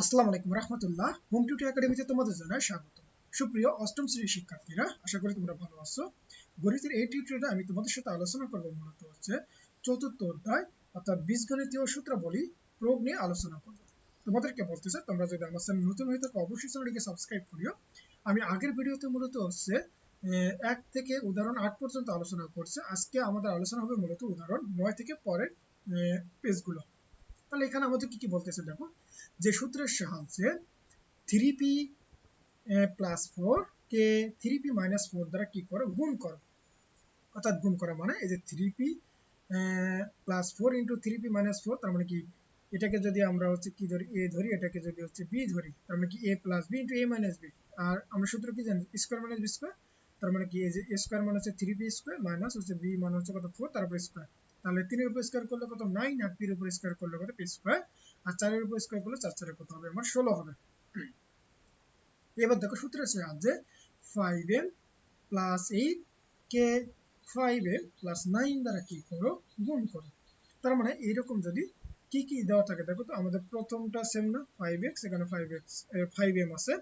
আসসালামু আলাইকুম রহমতুল্লাহ। হোম একাডেমিতে তোমাদের জানাই স্বাগত। সুপ্রিয় অষ্টম শ্রেণির শিক্ষার্থীরা, আশা করি তোমরা ভালো আছো। গণিতের এই টিউটোরিয়ালে আমি তোমাদের সাথে আলোচনা করব মূলত হচ্ছে চতুর্থ অধ্যায়, অর্থাৎ বীজগণিতীয় সূত্রাবলী, প্রয়োগ নিয়ে আলোচনা করব। তোমাদেরকে বলতেছে, তোমরা যদি আমার চ্যানেল নতুন হয়ে থাকো, অবশ্যই চ্যানেলটিকে সাবস্ক্রাইব করিও। আমি আগের ভিডিওতে মূলত হচ্ছে এক থেকে উদাহরণ আট পর্যন্ত আলোচনা করছে। আজকে আমাদের আলোচনা হবে মূলত উদাহরণ নয় থেকে পরের পেজগুলো তাহলে এখানে আমাদের কি কি বলতেছে দেখো? যে সূত্রের সাহায্যে থ্রি পি প্লাস ফোর কে থ্রি পি মাইনাস ফোর দ্বারা কি করে? গুণ করো। অর্থাৎ গুণ করা মানে এই যে three P plus four into three P minus four তার মানে কি এটাকে যদি আমরা হচ্ছে কি ধরি? এ ধরি, এটাকে যদি হচ্ছে বি ধরি, তার মানে কি A plus B into A minus B আর আমরা সূত্র কি জানি? স্কোয়ার মাইনাস বি স্কোয়ার তার মানে কি এই যে স্কোয়ার মানে হচ্ছে থ্রি পি স্কোয়ার মাইনাস হচ্ছে বি মানে হচ্ছে কত? ফোর তারপর স্কোয়ার তাহলে তিনের উপর স্কোয়ার করলে কত? নাইন আর পির উপর স্কোয়ার করলে কত? পি স্কোয়ার আর চারের উপর স্কোয়ার করলে চার চারের কত হবে? আমার ষোলো হবে। এবার দেখো সূত্রের সাহায্যে ফাইভ এম প্লাস এইট কে ফাইভ এম প্লাস নাইন দ্বারা কি করো? গুণ করো। তার মানে এইরকম যদি কি কি দেওয়া থাকে? দেখো তো, আমাদের প্রথমটা সেম না ফাইভ এক্স এখানে ফাইভ এক্স ফাইভ এম আছে।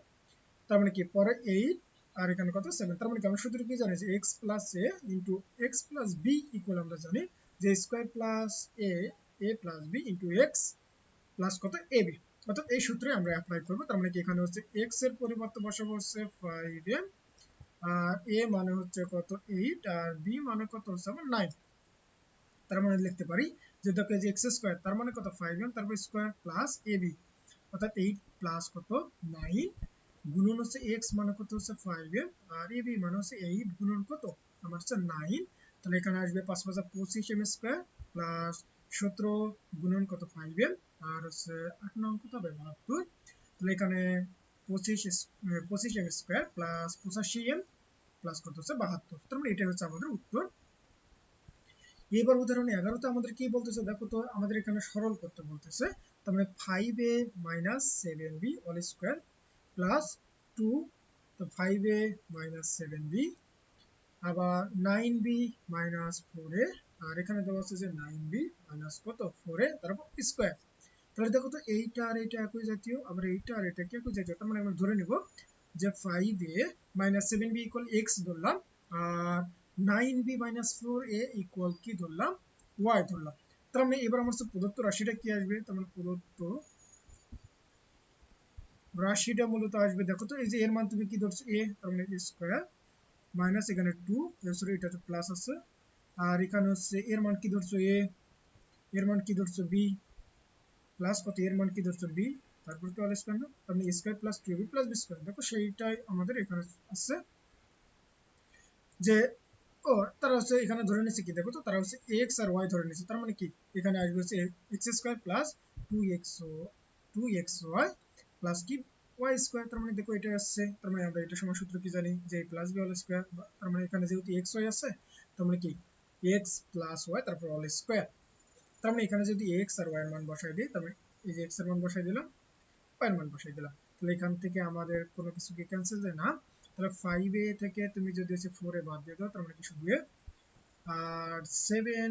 তার মানে কি? পরে এইট আর এখানে কত? সেভেন তার মানে কি? আমরা সূত্র কি জানি? যে X plus A into X plus B equal আমরা জানি। যে square plus A A plus B into X plus কত এ বি অর্থাৎ এই সূত্রে আমরা অ্যাপ্লাই করব, তার মানে কি এখানে হচ্ছে এক্সের পরিবর্তে বসাবো হচ্ছে ফাইভ এম আর এ মানে হচ্ছে কত এইট আর বি মানে কত হচ্ছে আমার নাইন তার মানে লিখতে পারি যে দেখো যে এক্স স্কোয়ার তার মানে কত ফাইভ এম তারপর স্কোয়ার প্লাস এ বি অর্থাৎ এইট প্লাস কত নাইন গুণন হচ্ছে এক্স মানে কত হচ্ছে ফাইভ এম আর এ বি মানে হচ্ছে এইট গুণন কত? আমার হচ্ছে নাইন তাহলে এখানে আসবে পাঁচ পাঁচ পঁচিশ এম স্কোয়ার প্লাস সতেরো গুণন কত ফাইভ এম আর হচ্ছে আট নং কত হবে? বাহাত্তর। তাহলে এখানে পঁচিশ পঁচিশ এম স্কোয়ার প্লাস পঁচাশি এম প্লাস কত হচ্ছে? বাহাত্তর। তার মানে এটা হচ্ছে আমাদের উত্তর। এবার উদাহরণ এগারোতে আমাদের কি বলতেছে? দেখো তো আমাদের এখানে সরল করতে বলতেছে, তার মানে five A minus seven B all square plus two তো five A minus seven B আবার নাইন বি মাইনাস ফোর আর এখানে দেওয়া আছে যে নাইন বি মাইনাস কত? তারপর তাহলে দেখো তো এইটা আর একই জাতীয়, আবার এইটা আর এটা কি একই জাতীয়? তার মানে আমরা ধরে নিব যে ধরলাম, আর nine B minus four A equal কি ধরলাম? ওয়াই ধরলাম। তার মানে এবার আমার প্রদত্ত রাশিটা কি আসবে? তার মানে প্রদত্ত রাশিটা মূলত আসবে, দেখো তো এই যে এর মান তুমি কি ধরছো? এ তার মানে স্কোয়ার মাইনাস এখানে টু সরি এটা তো প্লাস আছে। আর এখানে হচ্ছে এর মান কি ধরছো এ এর মান কি ধরছো বি প্লাস কত? এর মান কি ধরছো বি তারপর অল স্কোয়ার না তার মানে square plus two B plus B square দেখো সেইটাই আমাদের এখানে আছে। যে, ও, তারা হচ্ছে এখানে ধরে নিচ্ছে কি? দেখো তো, তারা হচ্ছে এক্স আর ওয়াই ধরে নিচ্ছে তার মানে কি? এখানে আসবে হচ্ছে X square plus two X two X Y plus কি? ওয়াই স্কোয়ার তার মানে দেখো এটা আসছে, তার মানে আমরা এটা সময় সূত্র কি জানি? যে প্লাস বি অল স্কোয়ার তার মানে এখানে যেহেতু এক্স ওয়াই আছে, তার মানে কি? এক্স প্লাস ওয়াই তারপর অল স্কোয়ার তার মানে এখানে যদি এক্স আর ওয়াই এর মান বসাই দিই, তার মানে এই যে এক্সের মান বসাই দিলাম ওয়াই এর মান বসাই দিলাম। তাহলে এখান থেকে আমাদের কোনো কিছু কি ক্যান্সেল যায় না? তাহলে ফাইভ এ থেকে তুমি যদি হচ্ছে ফোর এ বাদ দিয়ে দাও, তার মানে কি শুধু আর সেভেন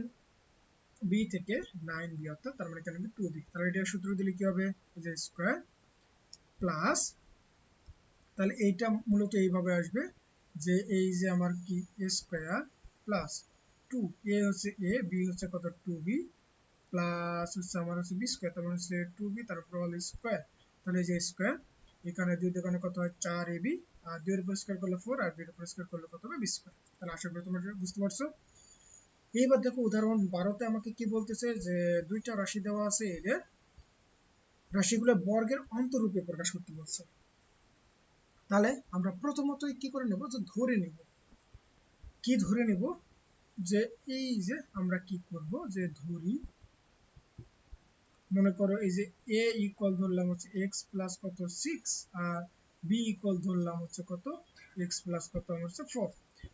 বি থেকে নাইন বি অর্থাৎ তার মানে এখানে টু বি তাহলে এটা সূত্র দিলে কি হবে? যে স্কোয়ার প্লাস তাহলে এইটা মূলত এইভাবে আসবে যে এই যে আমার কি? A square plus two A হচ্ছে এ বি হচ্ছে কত? টু বি প্লাস হচ্ছে আমার হচ্ছে বি স্কোয়ার তারপর হচ্ছে টু বি তারপর অল স্কোয়ার তাহলে যে স্কোয়ার এখানে দুই দোকানে কত হয়? চার এ বি আর দুইয়ের উপর স্কোয়ার করলে ফোর আর দুইয়ের উপর স্কোয়ার করলে কত হবে? বি স্কোয়ার তাহলে আশা করি তোমরা বুঝতে পারছ। এইবার দেখো উদাহরণ বারোতে আমাকে কি বলতেছে? যে দুইটা রাশি দেওয়া আছে এদের রাশিগুলো বর্গের অন্তরূপে প্রকাশ করতে বলছে। তাহলে আমরা প্রথমত কি করে নেব? যে ধরে নেব। কি ধরে নেব? যে এই যে আমরা কি করব? যে ধরি। মনে করো এই যে এ ইকুয়াল ধরলাম হচ্ছে এক্স প্লাস কত? সিক্স আর বি ইকুয়াল ধরলাম হচ্ছে কত? এক্স প্লাস কত? আমার হচ্ছে ফোর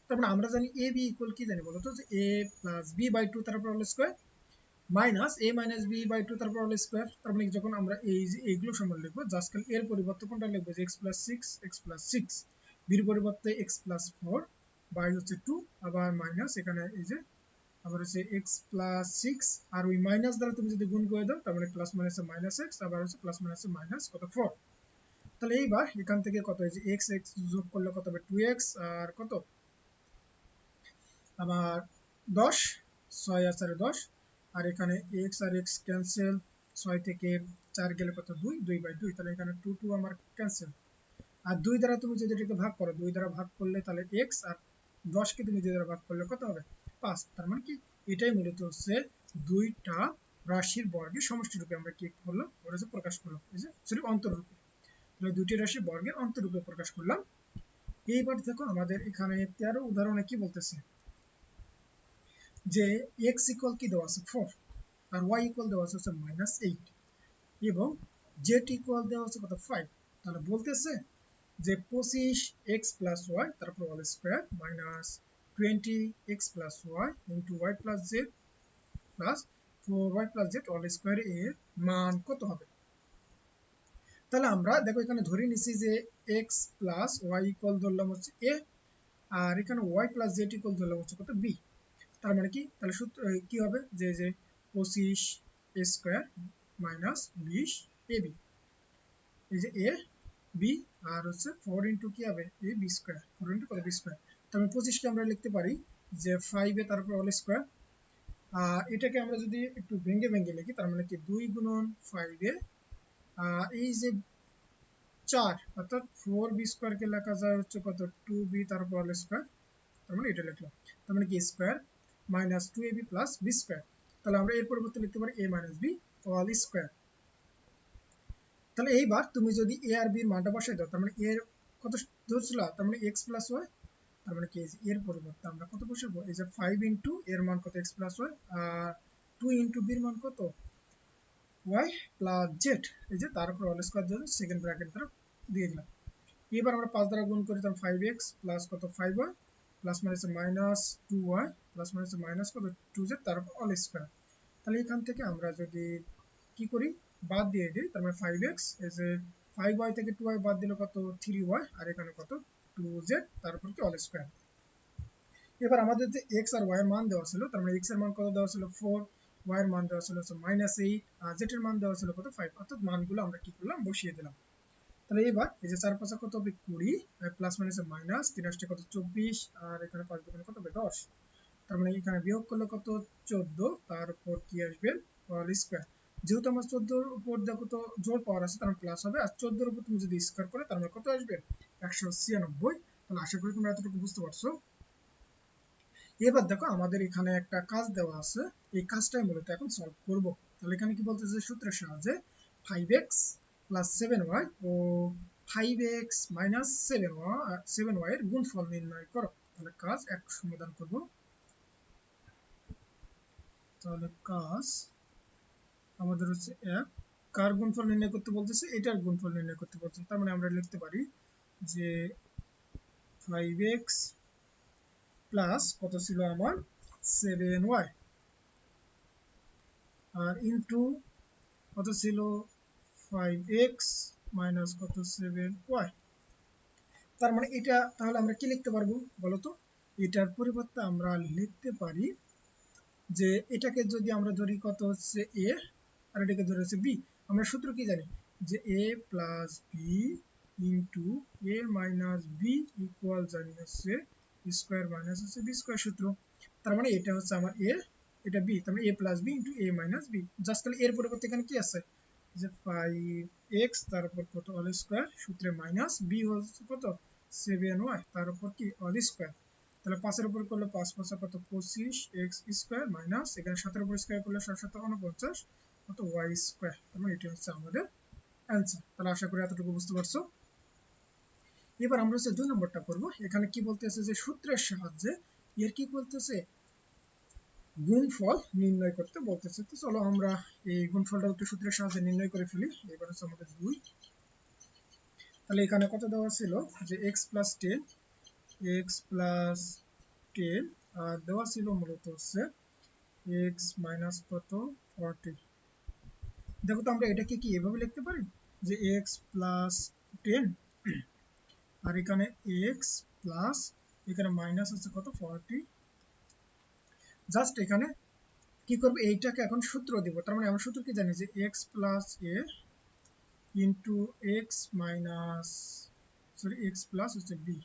তারপরে আমরা জানি এ বি ইকুয়াল কি জানি বলতো? যে A plus B by two তারপর হল square minus A minus B by two তারপর হল স্কোয়ার তার মানে যখন আমরা এই যে এইগুলো সমান লিখব জাস্ট এর পরিবর্তে কোনটা লিখব? যে X plus six X plus six বির পরিবর্তে এক্স প্লাস ফোর বাই হচ্ছে টু আবার মাইনাস এখানে এই যে, আবার হচ্ছে এক্স প্লাস সিক্স আর ওই মাইনাস দ্বারা তুমি যদি গুণ করে দাও, তার মানে প্লাস মাইনাসে মাইনাস এক্স আবার হচ্ছে প্লাস মাইনাসে মাইনাস কত? ফোর তাহলে এইবার এখান থেকে কত? হয়েছে এক্স এক্স যোগ করলে কত হবে? টু এক্স আর কত? আবার দশ, ছয় আর চারে দশ আর এখানে এক্স আর এক্স ক্যান্সেল ছয় থেকে চার গেলে কত? দুই দুই বাই দুই। তাহলে এখানে টু টু আমার ক্যান্সেল আর দুই দ্বারা তুমি যদি এটাকে ভাগ করো, দুই দ্বারা ভাগ করলে তাহলে এক্স আর দশকে তুমি দুই দ্বারা ভাগ করলে কত হবে? পাঁচ। তার মানে কি? এটাই মূলত হচ্ছে দুইটা রাশির বর্গের সমষ্টি রূপে আমরা কি করলাম? ওরা যে প্রকাশ করলাম। সরি অন্তরূপে তাহলে দুইটি রাশির বর্গের অন্তরূপে প্রকাশ করলাম। এইবার দেখো আমাদের এখানে তেরো উদাহরণে কি বলতেছে? যে এক্স ইকুয়াল কি দেওয়া আছে? ফোর আর ওয়াই ইকুয়াল দেওয়া আছে হচ্ছে মাইনাস এইট এবং জেড ইকুয়াল দেওয়া আছে কত? ফাইভ তাহলে বলতেছে যে পঁচিশ এক্স প্লাস ওয়াই তারপর all square minus twenty X plus Y into Y plus Z plus four Y plus Z all square এর মান কত হবে? তাহলে আমরা দেখো এখানে ধরে নিছি যে এক্স প্লাস ওয়াই ইকুয়াল ধরলাম হচ্ছে এ আর এখানে ওয়াই প্লাস জেড ইকুয়াল ধরলাম হচ্ছে কত? বি তার মানে কি? তাহলে সূত্র কি হবে? যে যে পঁচিশ স্কোয়ার মাইনাস বিশ এ বি। এই যে এ বি আর হচ্ছে ফোর ইন্টু কি হবে? A B square. Four into কত? B square. তাহলে পঁচিশকে আমরা লিখতে পারি যে ফাইভ তারপর অল স্কোয়ার এটাকে আমরা যদি একটু ভেঙে ভেঙে লিখি, তার মানে কি? দুই গুণন ফাইভ এ এই যে চার, অর্থাৎ ফোর বি স্কোয়ারকে লেখা যায় হচ্ছে কত? টু বি তারপর অল স্কোয়ার তার মানে এটা লিখলাম। তার মানে কি? Square minus two A B plus B square তাহলে আমরা এর পরিবর্তে লিখতে পারি A minus B all square তাহলে এইবার তুমি যদি এ আর বির মানটা বসাই দাও, তার মানে এর কত ধরছিল? তার মানে এক্স প্লাস ওয়াই তার মানে কি? এর পরিবর্তে আমরা কত বসাবো? এই যে ফাইভ ইন্টু এর মান কত? এক্স প্লাস ওয়াই আর টু ইন্টু বির মান কত? ওয়াই প্লাস জেড এই যে তার উপর অল স্কোয়ার জন্য সেকেন্ড ব্র্যাকেট দ্বারা দিয়ে দিলাম। এবার আমরা পাঁচ দ্বারা গুণ করি তাহলে ফাইভ এক্স প্লাস কত? Five Y plus minus minus two Y plus minus minus কত টু জেড তারপর অল স্কোয়ার তাহলে এখান থেকে আমরা যদি কি করি? বাদ দিয়ে দিই, তার মানে ফাইভ এক্স এই যে ফাইভ ওয়াই থেকে টু ওয়াই বাদ দিলে কত? থ্রি ওয়াই আর এখানে কত? টু জেড তারপর কি? অল স্কোয়ার এবার আমাদের যে এক্স আর ওয়াই এর মান দেওয়া ছিল, তার মানে এক্সের মান কত দেওয়া ছিল? ফোর ওয়াই এর মান দেওয়া ছিল মাইনাস এইট আর জেড এর মান দেওয়া ছিল কত? ফাইভ অর্থাৎ মানগুলো আমরা কি করলাম? বসিয়ে দিলাম। তাহলে এবার এই যে চার পাঁচা কত হবে? কুড়ি প্লাস মাইনাস মাইনাস তিন কত? চব্বিশ, আর এখানে পাঁচ দোকানে কত হবে? দশ। তার মানে এখানে বিয়োগ করলে কত? চোদ্দ। তার উপর কি আসবে? All square. যেহেতু আমার চোদ্দোর উপর দেখো তো জোর পাওয়ার আছে, তার প্লাস হবে। আর চোদ্দোর উপর তুমি যদি স্কোয়ার করে, তার মানে কত আসবে? একশো ছিয়ানব্বই। তাহলে আশা করি তোমরা এতটুকু বুঝতে পারছ। এবার দেখো আমাদের এখানে একটা কাজ দেওয়া আছে। এই কাজটাই মূলত এখন সলভ করব। তাহলে এখানে কি বলতেছে? সূত্রের সাহায্যে five X plus seven Y ও five X minus seven Y seven Y এর গুণফল নির্ণয় করো। তাহলে কাজ এক সমাধান করব। তাহলে কাজ আমাদের হচ্ছে এক। কার গুণফল নির্ণয় করতে বলতেছে? এটার গুণফল নির্ণয় করতে বলছে তার মানে আমরা লিখতে পারি যে ফাইভ এক্স প্লাস কত ছিল আমার? সেভেন ওয়াই আর ইন্টু কত ছিল? ফাইভ এক্স মাইনাস কত? সেভেন ওয়াই তার মানে এটা তাহলে আমরা কি লিখতে পারব বলতো? এটার পরিবর্তে আমরা লিখতে পারি যে এটাকে যদি আমরা ধরি কত হচ্ছে এ আর এটাকে ধরে হচ্ছে বি আমরা সূত্র কি জানি? যে A plus B into A minus B equal জানি হচ্ছে স্কোয়ার মাইনাস হচ্ছে বি স্কোয়ার সূত্র। তার মানে এটা হচ্ছে আমার এ এটা বি তার মানে A plus B into A minus B just তাহলে এর পরিবর্তে এখানে কি আছে? যে ফাইভ এক্স তার উপর কত? অল স্কোয়ার সূত্রে মাইনাস বি হচ্ছে কত? সেভেন ওয়াই তার উপর কি? অল স্কোয়ার তাহলে পাঁচের উপর করলে পাঁচ পাঁচা কত? পঁচিশ এক্স স্কোয়ার মাইনাস এখানে সাতের উপর স্কোয়ার করলে সাত সাত উনপঞ্চাশ। কত? ওয়াই স্কোয়ার মানে এটি হচ্ছে আমাদের অ্যান্সার তাহলে আশা করি এতটুকু বুঝতে পারছ। এবার আমরা হচ্ছে দুই নম্বরটা করব। এখানে কি বলতেছে যে সূত্রের সাহায্যে এর কি বলতেছে? গুণফল নির্ণয় করতে বলতেছে। তো চলো আমরা এই গুণফলটা একটু সূত্রের সাহায্যে নির্ণয় করে ফেলি। এবার হচ্ছে আমাদের দুই। তাহলে এখানে কত দেওয়া ছিল? যে X plus ten X plus ten আর দেওয়া ছিল মূলত হচ্ছে এক্স মাইনাস কত? ফর্টি দেখো তো আমরা এটাকে কি এভাবে লিখতে পারি? যে এক্স প্লাস টেন আর এখানে এক্স প্লাস এখানে মাইনাস আছে কত? ফর্টি জাস্ট এখানে কি করব? এইটাকে এখন সূত্র দিব। তার মানে আমরা সূত্র কি জানি? যে X plus A into X minus sorry X plus হচ্ছে বি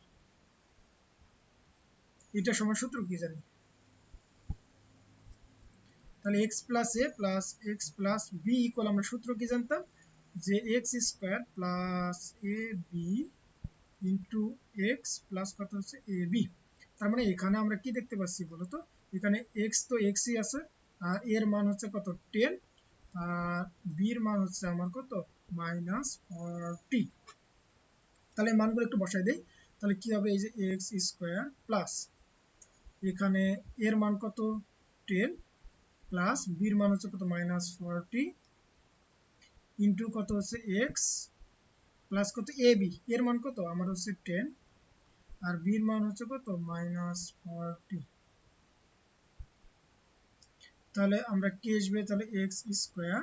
এটা সমান সূত্র কি জানি? তাহলে X plus A plus X plus B equal আমরা সূত্র কি জানতাম? যে X square plus A B into X plus কত হচ্ছে? এ বি তার মানে এখানে আমরা কি দেখতে পাচ্ছি বলতো? এখানে এক্স তো এক্সই আছে, আর এর মান হচ্ছে কত? টেন আর বির মান হচ্ছে আমার কত? মাইনাস ফর্টি তাহলে মানগুলো একটু বসাই দেই। তাহলে কি হবে? এই যে এক্স স্কোয়ার প্লাস এখানে এর মান কত? টেন প্লাস বির মান হচ্ছে কত? মাইনাস ফর্টি ইন্টু কত হচ্ছে? এক্স প্লাস কত? A B. এর মান কত? আমার হচ্ছে টেন আর বির মান হচ্ছে কত? Minus forty. তাহলে আমরা কি আসবে? তাহলে এক্স স্কোয়ার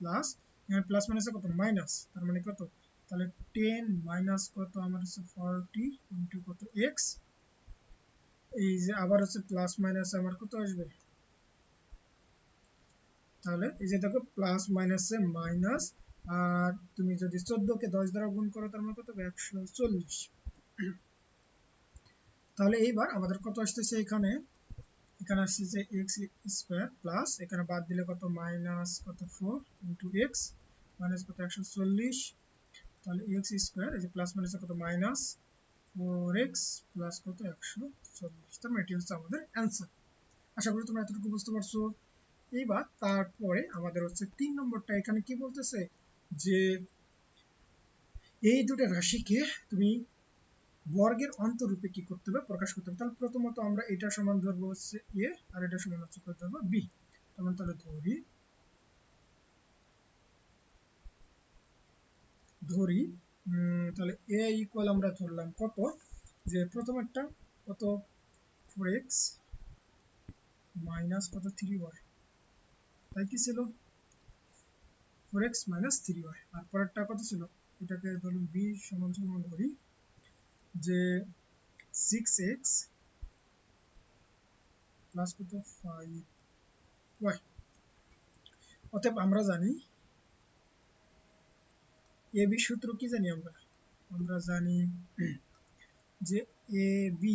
প্লাস এখানে প্লাস মাইনাস কত? মাইনাস। তার মানে কত? তাহলে টেন মাইনাস কত? আমার হচ্ছে ফর্টি ইন্টু কত? এক্স এই যে আবার হচ্ছে প্লাস মাইনাস আমার কত আসবে? তাহলে এই যে দেখো প্লাস মাইনাসে মাইনাস আর তুমি যদি চোদ্দ কে দশ দ্বারা গুণ করো, তার মানে কত একশো চল্লিশ। তাহলে এইবার আমাদের কত আসতেছে এখানে? এখানে আসছে যে এক্স স্কোয়ার প্লাস এখানে বাদ দিলে কত? মাইনাস কত? ফোর ইন্টু এক্স মাইনাস কত? একশো চল্লিশ। তাহলে এক্স স্কোয়ার এই যে প্লাস মাইনাস কত? মাইনাস ফোর প্লাস কত? একশো চল্লিশ। মানে এটি হচ্ছে আমাদের আশা করি তোমরা এতটুকু বুঝতে পারছ। এইবার তারপরে আমাদের হচ্ছে নম্বরটা এখানে কি বলতেছে? যে এই দুটো রাশিকে তুমি বর্গের অন্তরূপে কি করতে হবে? প্রকাশ করতে হবে। তাহলে প্রথমত আমরা এটা সমান ধরবো হচ্ছে এ, আর এটা সমান হচ্ছে তখন তাহলে ধরি ধরি তাহলে এ ইকুয়াল আমরা ধরলাম কত? যে প্রথম একটা কত? ফোর এক্স মাইনাস কত? থ্রি ওয়াই তাই কি ছিল? Four X minus three Y আর পরেরটা কত ছিল? এটাকে ধরুন বি সমান সমান ধরি যে সিক্স এক্স প্লাস কত? ফাইভ ওয়াই অতএব আমরা জানি এ বি সূত্র কি জানি আমরা? আমরা জানি যে এ বি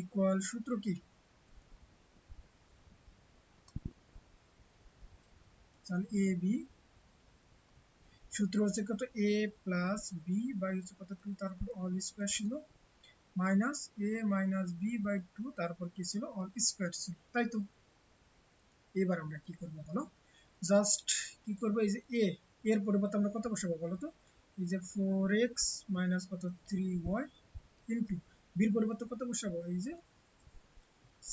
ইকুয়াল সূত্র কি? এ বি সূত্র হচ্ছে কত? এ প্লাস বি বাই হচ্ছে কত? টু তারপর অল স্কোয়ার ছিল। Minus A minus B by two তারপর কি ছিল? অল স্কোয়ার ছিল। তাই তো? এবার আমরা কি করব বলো? জাস্ট কি করব? এই যে এ এর পরিবর্তে আমরা কত বসাবো বলো তো? এই যে ফোর এক্স মাইনাস কত? থ্রি ওয়াই ইন্টু বির পরিবর্তে কত বসাবো? এই যে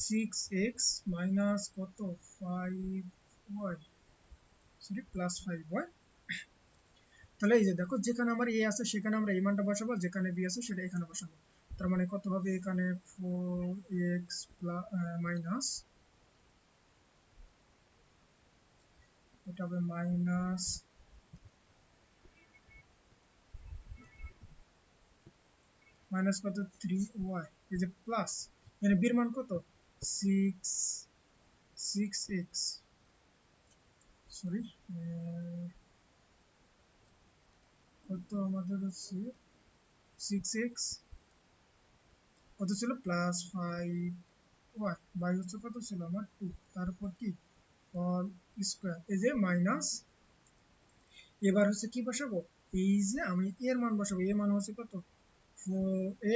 সিক্স এক্স মাইনাস কত? Five Y sorry plus five Y তাহলে এই যে দেখো, যেখানে আমার এ আছে, সেখানে আমরা এই মানটা বসাবো, যেখানে বি আছে, সেটা এখানে বসাবো। তার মানে কত হবে এখানে? ফোর এক্স মাইনাস এটা হবে মাইনাস মাইনাস কত? থ্রি ওয়াই এই যে প্লাস এখানে বির মান কত? সিক্স সিক্স এক্স সরি কত আমাদের হচ্ছে? সিক্স এক্স কত ছিল? প্লাস ফাইভ ওয়াই বাই হচ্ছে কত ছিল? আমার টু তারপর কি? অল স্কোয়ার এই যে মাইনাস এবার হচ্ছে কি বসাবো? এই যে আমি এর মান বসাবো এর মান হচ্ছে কত?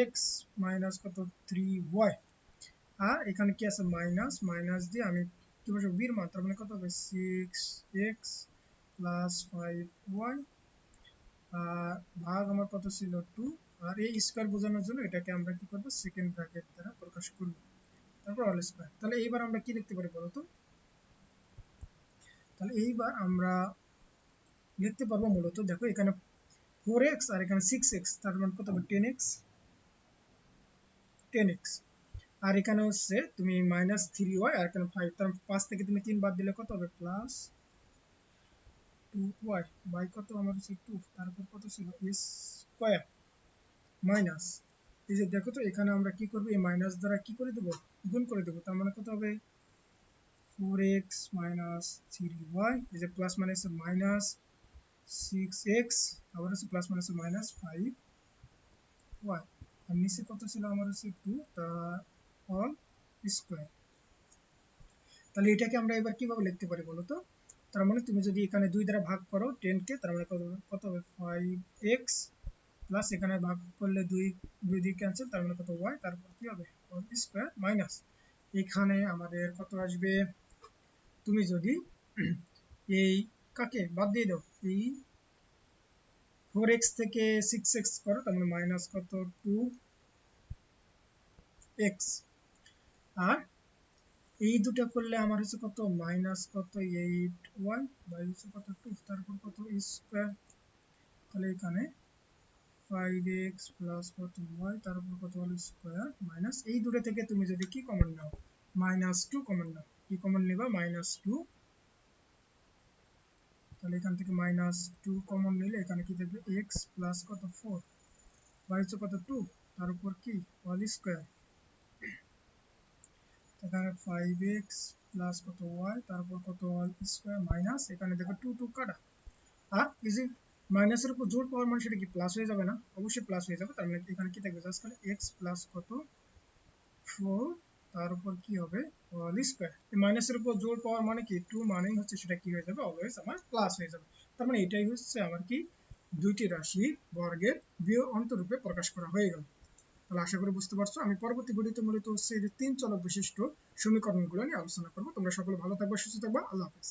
এক্স মাইনাস কত? থ্রি ওয়াই আর এখানে কি আছে? মাইনাস মাইনাস দিয়ে আমি কি বসাবো বির মান, তার মানে কত হবে? Six X plus five Y আর ভাগ আমার কত ছিল? টু আর এই স্কোয়ার বোঝানোর জন্য এটাকে আমরা কি করব? সেকেন্ড ব্র্যাকেট দ্বারা প্রকাশ করব। তারপর অল স্কোয়ার তাহলে এইবার আমরা কি লিখতে পারি বলতো? তাহলে এইবার আমরা লিখতে পারব মূলত, দেখো এখানে ফোর এক্স আর এখানে সিক্স এক্স তার মানে কত হবে? টেন এক্স টেন এক্স আর এখানে হচ্ছে তুমি মাইনাস থ্রি ওয়াই আর এখানে ফাইভ তার পাঁচ থেকে তুমি তিন বাদ দিলে কত হবে? প্লাস টু ওয়াই বাই কত? আমার হচ্ছে টু তারপর কত ছিল? স্কোয়ার মাইনাস এই যে দেখো তো, এখানে আমরা কি করব? এই মাইনাস দ্বারা কি করে দেবো? গুণ করে দেবো। তার মানে কত হবে? Four X minus three Y এই যে plus minus minus six X আবার হচ্ছে plus minus minus five Y আর নিচে কত ছিল? আমার হচ্ছে টু তার অল স্কোয়ার তাহলে এটাকে আমরা এবার কীভাবে লিখতে পারি বলো তো? তার মানে তুমি যদি এখানে দুই দ্বারা ভাগ করো টেনকে তার মানে কত কত হবে? ফাইভ এক্স প্লাস এখানে ভাগ করলে দুই দুই দিক ক্যান্সেল তার মানে কত? ওয়াই তারপর কি হবে? স্কোয়ার মাইনাস এখানে আমাদের কত আসবে? তুমি যদি এই কাকে বাদ দিয়ে দাও এই ফোর এক্স থেকে সিক্স এক্স করো, তার মাইনাস কত? টু এক্স আর এই দুটো করলে আমার হচ্ছে কত? মাইনাস কত? এইট ওয়াই বাই কত? টু তারপর কত? স্কোয়ার তাহলে এখানে ফাইভ এক্স প্লাস কত? ওয়াই তারপর কত হলো স্কোয়ার মাইনাস এই দুটো থেকে তুমি যদি কি কমন নাও? মাইনাস টু কমন নাও। কি কমন নেবা? মাইনাস টু তাহলে এখান থেকে মাইনাস টু কমন নিলে এখানে কি থাকবে? এক্স প্লাস কত? ফোর বাই হচ্ছে কত? টু তার উপর কি? হোল স্কোয়ার এখানে ফাইভ এক্স প্লাস কত? ওয়াই তারপর কত? হোল স্কোয়ার মাইনাস এখানে দেখো টু টু কাটা। আর যে মাইনাসের উপর জোর পাওয়ার মানে সেটা কি? প্লাস হয়ে যাবে না? অবশ্যই প্লাস হয়ে যাবে। তার মানে এখানে কি থাকবে? জাস্ট খালি এক্স প্লাস কত? ফোর তার উপর কি হবে? স্কোয়ার মাইনাসের উপর জোর পাওয়ার মানে কি? টু মানেই হচ্ছে সেটা কি হয়ে যাবে? অলওয়েজ আমার প্লাস হয়ে যাবে। তার মানে এটাই হচ্ছে আমার কি? দুইটি রাশি বর্গের বিয় অন্তরূপে প্রকাশ করা হয়ে গেল। তাহলে আশা করি বুঝতে পারছ। আমি পরবর্তী ভিডিওতে মূলত হচ্ছে এই যে তিন চলক বিশিষ্ট সমীকরণগুলো নিয়ে আলোচনা করব। তোমরা সকলে ভালো থাকবে, সুস্থ থাকবা। আল্লাহ হাফেজ।